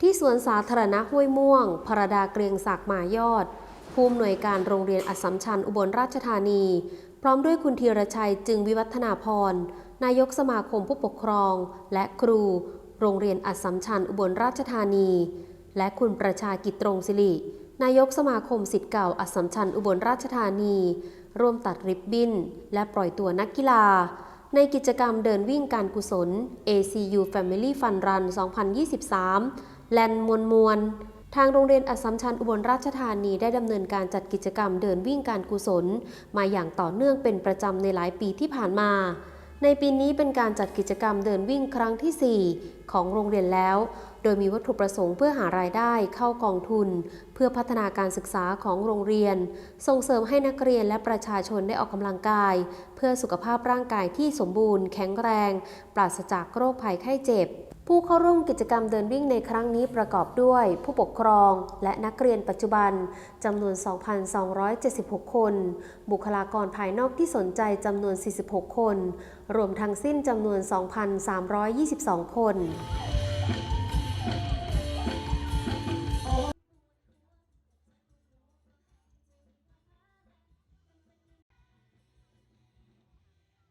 ที่สวนสาธารณะห้วยม่วง พระดาเกรียงศักดิ์มายอด ผู้อำนวยการโรงเรียนอัสสัมชัญอุบลราชธานี พร้อมด้วยคุณธีรชัยจึงวิวัฒนาพร นายกสมาคมผู้ปกครอง และครู โรงเรียนอัสสัมชัญอุบลราชธานี และคุณประชากิจตรงศิริ นายกสมาคมสิทธิ์เก่าอัสสัมชัญอุบลราชธานี ร่วมตัดริบบิ้น และปล่อยตัวนักกีฬาในกิจกรรมเดินวิ่งการกุศล ACU Family Fun Run 2023 แลนมวลมวลทางโรงเรียนอัสสัมชัญอุบลราชธานีได้ดำเนินการจัดกิจกรรมเดินวิ่งการกุศล มาอย่างต่อเนื่องเป็นประจำในหลายปีที่ผ่านมา ในปีนี้เป็นการจัดกิจกรรมเดินวิ่งครั้งที่ 4 ของโรงเรียนแล้ว โดยมีวัตถุประสงค์เพื่อหารายได้เข้ากองทุน เพื่อพัฒนาการศึกษาของโรงเรียน ส่งเสริมให้นักเรียนและประชาชนได้ออกกำลังกาย เพื่อสุขภาพร่างกายที่สมบูรณ์ แข็งแรง ปราศจากโรคภัยไข้เจ็บ ผู้เข้าร่วมกิจกรรมเดินวิ่งในครั้งนี้ประกอบด้วย ผู้ปกครองและนักเรียนปัจจุบันจำนวน 2,276 คน บุคลากรภายนอกที่สนใจจำนวน 46 คน รวมทั้งสิ้นจำนวน 2,322 คน